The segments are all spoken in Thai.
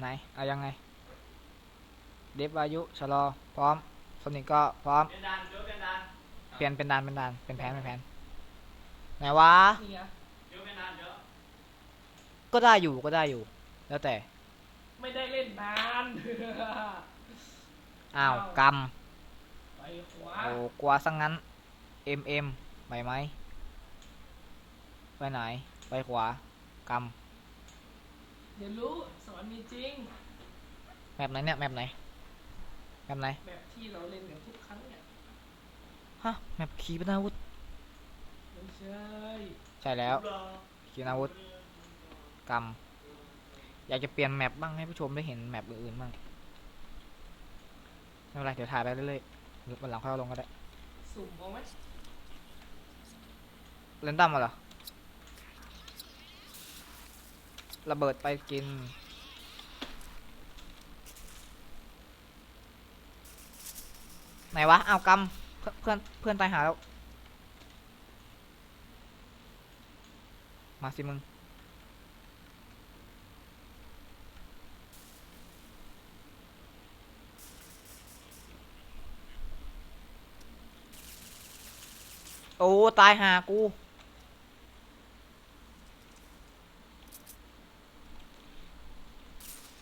ไหนเอายังไง เดฟวายุชะลอ พร้อมโซนิกก็พร้อม เป็นดันเดี๋ยวเป็นดันเปลี่ยนเป็นดานเป็นดานเป็นแผนเป็นแผนไหนวะนี่ไงเดี๋ยวเป็นดันเดี๋ยวก็ได้อยู่ก็ได้อยู่ แล้วแต่ ไม่ได้เล่นนานอ้าวอ้าวกรรมไปขวาโอ้กลัวซะงั้น เอ็มเอ็มไปไหม ไปไหน ไปขวากรรม เดี๋ยวรู้สอนมีจริงแมปไหนเนี่ยแมปไหนแมปไหนแบบที่เราเล่นกันทุกครั้งเนี่ยฮะแมปขีปนาวุธไม่ใช่ใช่แล้วขีปนาวุธกรรมอยากจะเปลี่ยนแมปบ้างให้ผู้ชมได้เห็นแมปอื่นๆบ้างไม่เป็นไรเดี๋ยวถ่ายไปเรื่อยๆหรือวันหลังค่อยเอาลงก็ได้ สุ่มเอาไหมเล่นตั้มมาเหรอ ระเบิดไปกิน ไหนวะ เอากำเพื่อนเพื่อนตายหาแล้ว มาสิมึง โอ้ ตายหากู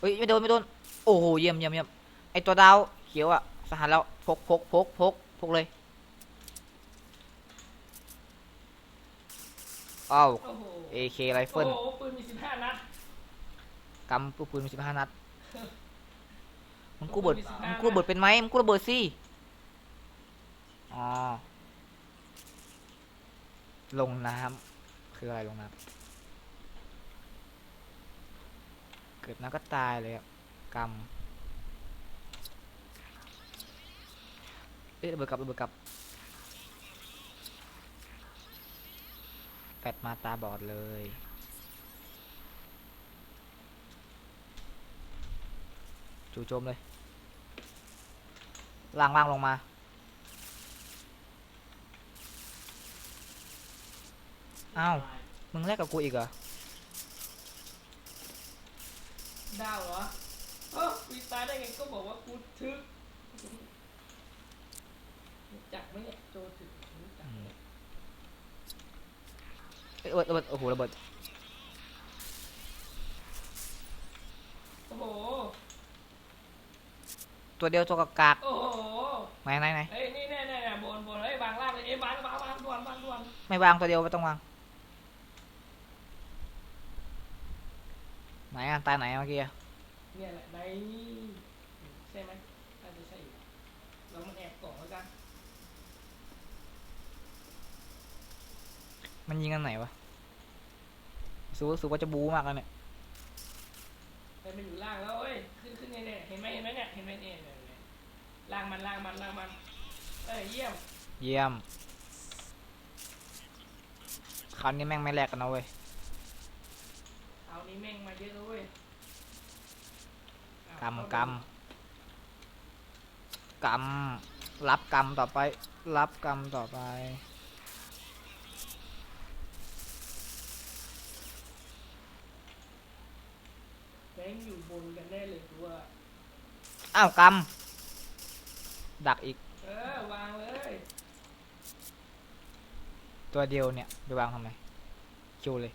เฮ้ยไม่โดนไม่โดนโอ้โหเยี่ยมเยี่ยมเยี่ยมไอตัวดาวเขียวอะสหัสแล้วพกพกพกพกพกเลยอ้าวโอ้โห AK ไรเฟิลโอ้โหปืนมีสิบห้านัด กำปืนปืนมีสิบห้านัดมึงกู้เบิดปืนมี15มึงกู้ระเบิดเป็นไหมมึงกู้ระเบิดสิอ๋อลงน้ำคืออะไรลงน้ำ เกิดน้ำก็ตายเลยอะกำเอ๊ะระเบิดกลับระเบิดกลับแปดมาตาบอดเลยจู่โจมเลยล่างล่างลงมาอ้าวมึงแลกกับกูอีกเหรอ ดาวเหรอเออวีตายได้ไงก็บอกว่ากูทึกรู้จักไหมเนี่ยโจถึกรู้จักไหมเอ้ยระเบิดระเบิดโอ้โหระเบิดโอ้โห ตัวเดียวตัวกากากโอ้โห ไหนไหนไหนเฮ้ยนี่แน่แน่ๆบนบนเฮ้ยวางล่างเลยเอ้ยวางวางวางด่วนวางด่วนไม่วางตัวเดียวไม่ต้องวาง ไหนอะตายไหนอะเมื่อกี้อะเนี่ยแหละในนี่ใช่ไหมน่าจะใช่อยู่เรามันแอบกล่องแล้วกันมันยิงกันไหนวะสู้สู้ว่าจะบูมากเลยเนี่ยแต่มันอยู่ล่างแล้วเอ้ยขึ้นขึ้นเนี่ยเนี่ยเห็นไหมเห็นไหมเนี่ยเห็นไหมเนี่ยเนี่ยเนี่ยล่างมันล่างมันล่างมันเอ้ยเยี่ยม เยี่ยมคราวนี้แม่งไม่แลกกันนะเว้ยเอา นี้แม่งมาเยอะแล้วเว้ยอ้าวกำกำกำรับกำต่อไป รับกำต่อไป แม่งอยู่บนกันแน่เลยกูว่าอ้าวกำดักอีก เออวางเลยตัวเดียวเนี่ยไปวางทำไมคิวเลย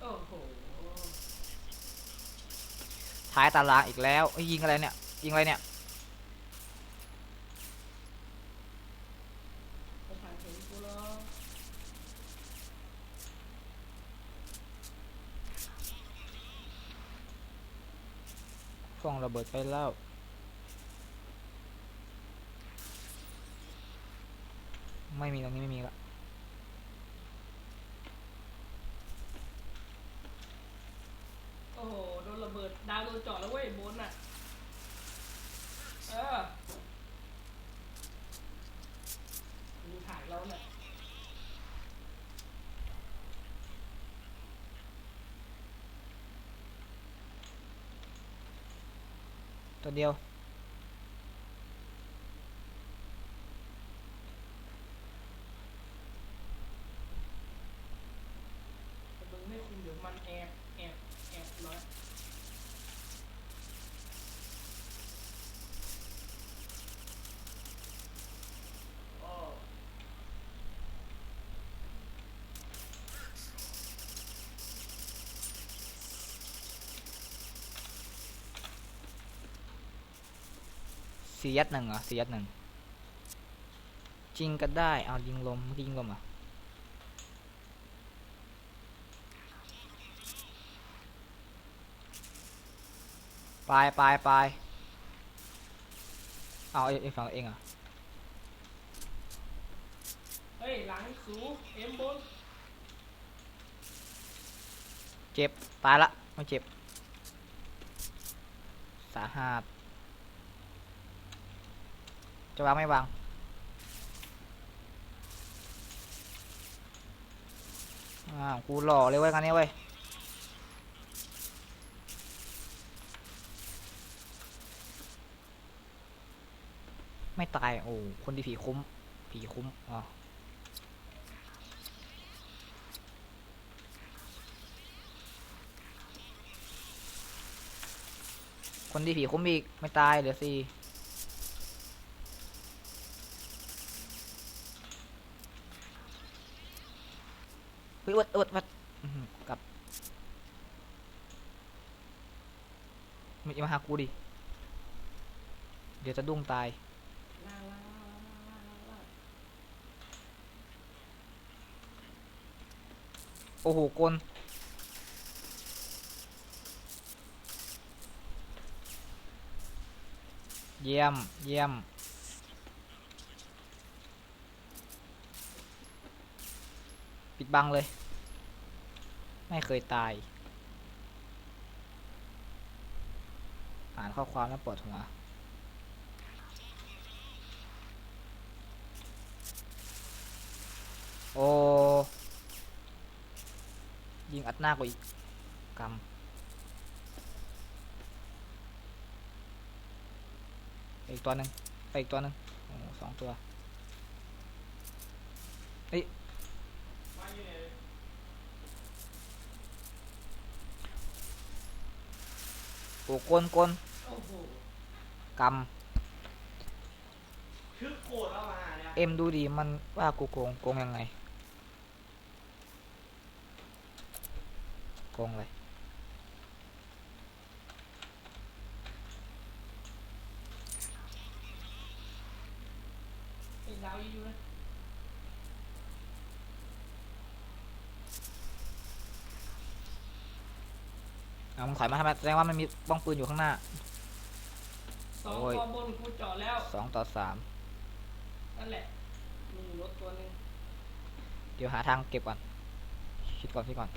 โอ้โห ท้ายตารางอีกแล้วยิงอะไรเนี่ยยิงอะไรเนี่ยไม่ทันเห็นกูหรอกฟ่องระเบิดไปแล้วไม่มีตรงนี้ไม่มีละ โอ้โหโดนระเบิดดาวโดนเจาะแล้วเว้ยบนอะ เออดูถ่ายเราเนี่ยตัวเดียว สี่ยัดหนึ่งเหรอสี่ยัดหนึ่งจริงก็ได้เอายิงลมเมื่อกี้ยิงลมเหรอไปไปไปเอาเองฝั่งเองเหรอเฮ้ยหลังสูเอ็มบนเจ็บตายละไม่เจ็บสาหัส จะวางไม่วางอ้ากูหล่อเลยเว้ยงานนี้เว้ยไม่ตาย โอ้ คนที่ผีคุ้ม ผีคุ้ม อ๋อ คนที่ผีคุ้มอีก ไม่ตายเหลือสี่ เฮ้ยอดอดวัดอื้อหือกลับไมามาหากูดิ เดี๋ยวจะดุ้งตายล่างล่างล่างล่างล่างล่างโอ้โหกลเยี่ยม เยี่ยม ปิดบังเลย ไม่เคยตาย อ่านข้อความแล้วปวดหัวโอ้ยิงอัดหน้ากูอีกกำอีกตัวหนึ่งไปอีกตัวหนึ่งสองตัวเนี่ย โอ้กลกลโอ้โหกชื่อโคตรแล้วมาหาเนี่ยำเอ็มดูดีมันว่ากูโกงโกงยังไงโกงเลย ไอ้ดาวอยู่นะ เอามึง ถอยมาทำไมแสดงว่ามันมีบ้องปืนอยู่ข้างหน้า สองโอ้ย ตัวบนกูเจาะแล้วสองต่อสามนั่นแหละมีรถตัวหนึงเดี๋ยวหาทางเก็บก่อน คิดก่อนคิดก่อน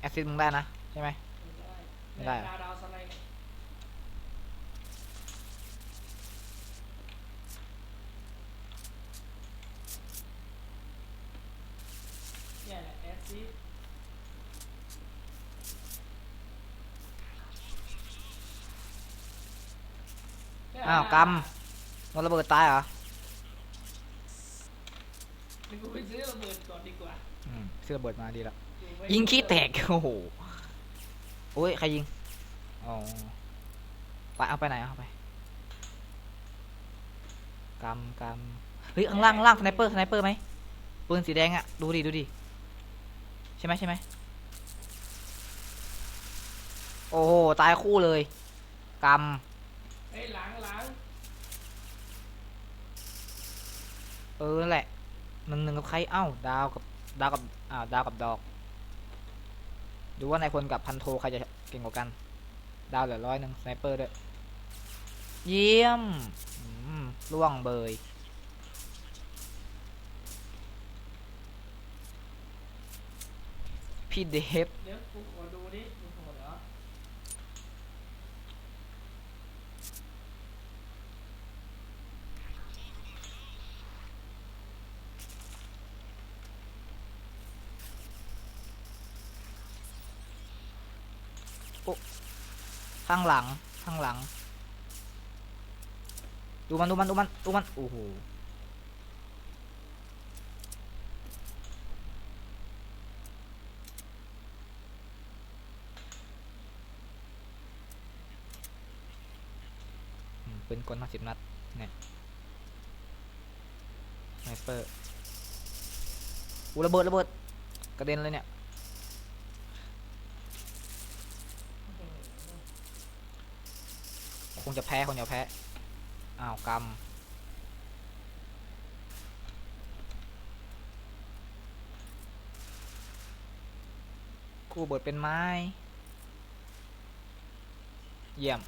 แอสซิดมึงได้นะ ใช่ไหม ไม่ได้ ไม่ได้ ดาวดาวสไลด์เนี่ยเนี่ยแหละแอดซิสอ้าวกำโดนระเบิดตายเหรอเดี๋ยวกูไปซื้อระเบิดก่อนดีกว่าอืมซื้อระเบิดมาดีแล้วเก็บไว้ยิงขี้แตกโอ้โหโอ้ยใครยิงอ๋อไปเอาไปไหนเอาไปกำกำเฮ้ยข้างล่างข้างล่างสไนเปอร์สไนเปอร์ไหมปืนสีแดงอะดูดิดูดิใช่ไหมใช่ไหมโอ้โหตายคู่เลยกเฮ้ยหลังหลังำเออนั่นแหละหนึ่งหนึ่งกับใครเอ้าดาวกับดาวกับอ่าวดาวกับดอกดูว่านายพลกับพันโทใครจะเก่งกว่ากัน ดาวเหลือร้อยหนึ่งสไนเปอร์ด้วย เยี่ยมอืมล่วงเบย พี่เดฟเดี๋ยวกูขอดูดิกูโหดเหรอข้างหลัง ข้างหลัง ดูมันดูมันดูมันดูมัน โอ้โห ปืนกลห้าสิบนัดเนี่ยสไนเปอร์อูระเบิดระเบิดกระเด็นเลยเนี่ยคงจะแพ้คงจะแพ้อ้าวกำกูเบิดเป็นไม้ เยี่ยม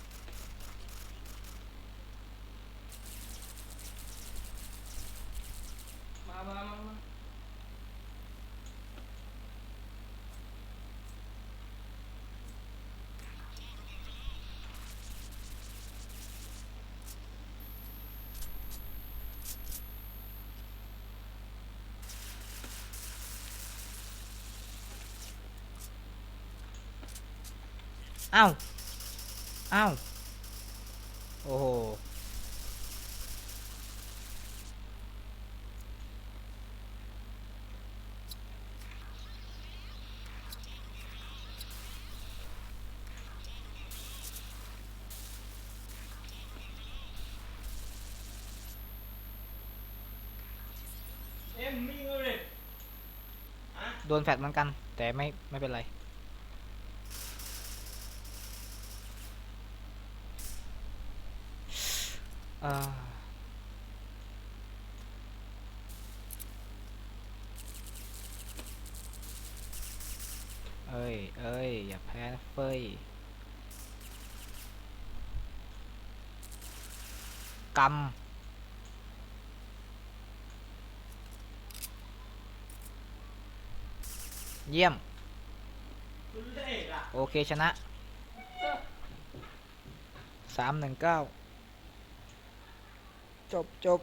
อ้าว อ้าว โอ้โห เอ็มมีเงินเลยฮะโดนแฟดเหมือนกัน แต่ไม่ ไม่เป็นไร เอ่อเอ้ย เอ้ย อย่าแพ้นะเฟ้ยกำเยี่ยมคุณเลขอะโอเคชนะสามหนึ่งเก้า จบจบ